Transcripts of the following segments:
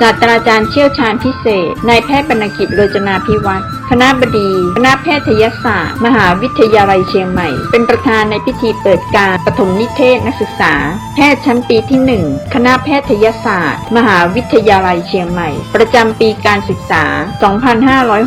ศาสตราจารย์เชี่ยวชาญพิเศษนายแพทย์บรรณกิจโรจนาพิวัตร คณะบดี คณะแพทยศาสตร์ มหาวิทยาลัยเชียงใหม่ เป็นประธานในพิธีเปิดการปฐมนิเทศนักศึกษา แพทย์ชั้นปีที่ 1 คณะแพทยศาสตร์ มหาวิทยาลัยเชียงใหม่ ประจำปีการศึกษา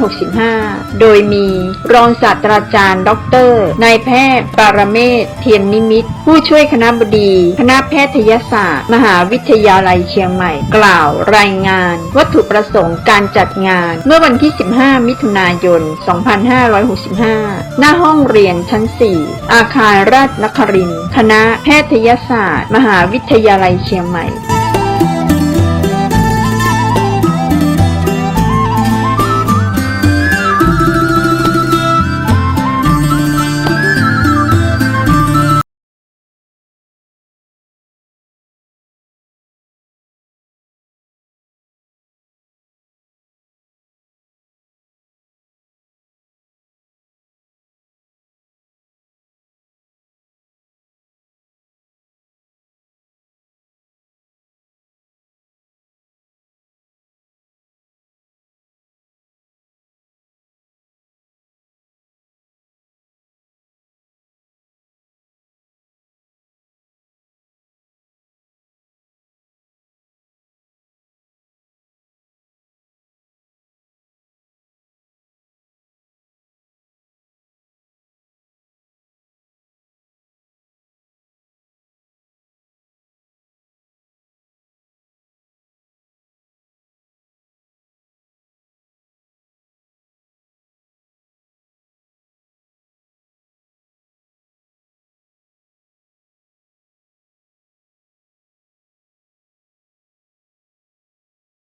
2565 โดยมีรองศาสตราจารย์ดอกเตอรนายแพทย์ ปารเมศเทียนนิมิต ผู้ช่วยคณะบดี คณะแพทยศาสตร์ มหาวิทยาลัยเชียงใหม่ กล่าวรายงาน วัตถุประสงค์การจัดงาน เมื่อวันที่ 15 มิถุนายนายน 2565 หน้าห้องเรียนชั้น 4 อาคารราชนครินทร์คณะแพทยศาสตร์ มหาวิทยาลัยเชียงใหม่